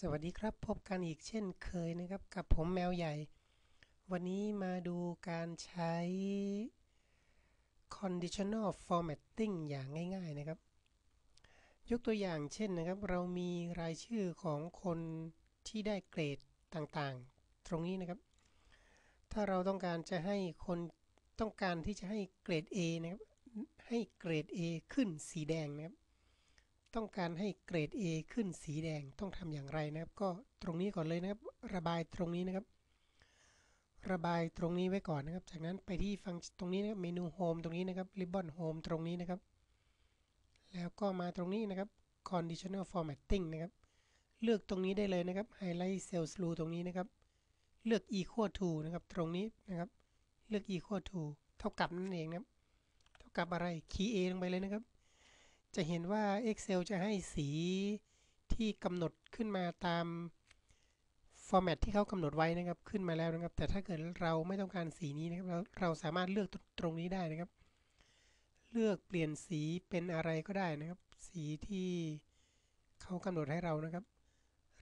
สวัสดีครับพบกันอีกเช่นเคยนะครับกับผมแมวใหญ่ วันนี้มาดูการใช้ conditional formatting อย่างง่าย ๆนะครับ ยกตัวอย่างเช่นนะครับ เรามีรายชื่อของคนที่ได้เกรดต่างๆ ตรงนี้นะครับ ถ้าเราต้องการจะให้คนต้องการที่จะให้เกรด A นะครับให้เกรด A ขึ้นสีแดงนะครับ ต้องการให้เกรด A ขึ้นสีแดงต้องทำอย่างไรนะครับ ก็ตรงนี้ก่อนเลยนะครับ ระบายตรงนี้นะครับ ระบายตรงนี้ไว้ก่อนนะครับ จากนั้นไปที่ฟังตรงนี้นะครับเมนูโฮมตรงนี้นะครับ Ribbon Home ตรงนี้นะครับ แล้วก็มาตรงนี้นะครับ Conditional Formatting นะครับ เลือกตรงนี้ได้เลยนะครับ Highlight Cells Rule ตรงนี้นะครับ เลือก Equal to นะครับ ตรงนี้นะครับ เลือก Equal to เท่ากับนั่นเองนะครับ เท่ากับอะไร Key A ลงไปเลยนะครับ จะเห็นว่า Excel จะให้สีที่กำหนดขึ้นมาตาม format ที่เขากำหนดไว้นะครับขึ้นมาแล้วนะครับ แต่ถ้าเกิดเราไม่ต้องการสีนี้นะครับ เราเราสามารถเลือกตรงนี้ได้นะครับ เลือกเปลี่ยนสีเป็นอะไรก็ได้นะครับ สีที่เขากำหนดให้เรานะครับ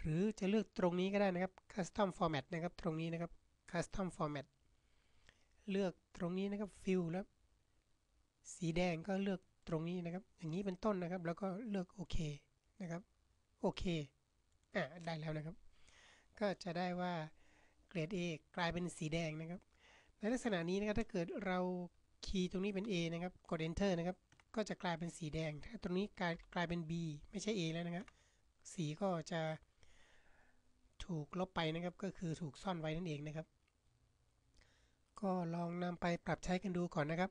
หรือจะเลือกตรงนี้ก็ได้นะครับ custom format นะครับ ตรงนี้นะครับ custom format เลือกตรงนี้นะครับ fill แล้ว สีแดงก็เลือก ตรงนี้นะครับ อย่างนี้เป็นต้นนะครับ แล้วก็เลือกโอเคนะครับโอเคอ่าได้แล้วนะครับ ก็จะได้ว่าเกรด A กลายเป็นสีแดงนะครับ ในลักษณะนี้นะครับถ้าเกิดเราคีย์ตรงนี้เป็น A นะครับกด Enter นะครับ ก็จะกลายเป็นสีแดง ถ้าตรงนี้กลายกลายเป็น B ไม่ใช่ A แล้วนะครับ สีก็จะถูกลบไปนะครับ ก็คือถูกซ่อนไว้นั่นเองนะครับ ก็ลองนำไปปรับใช้กันดูก่อนนะครับ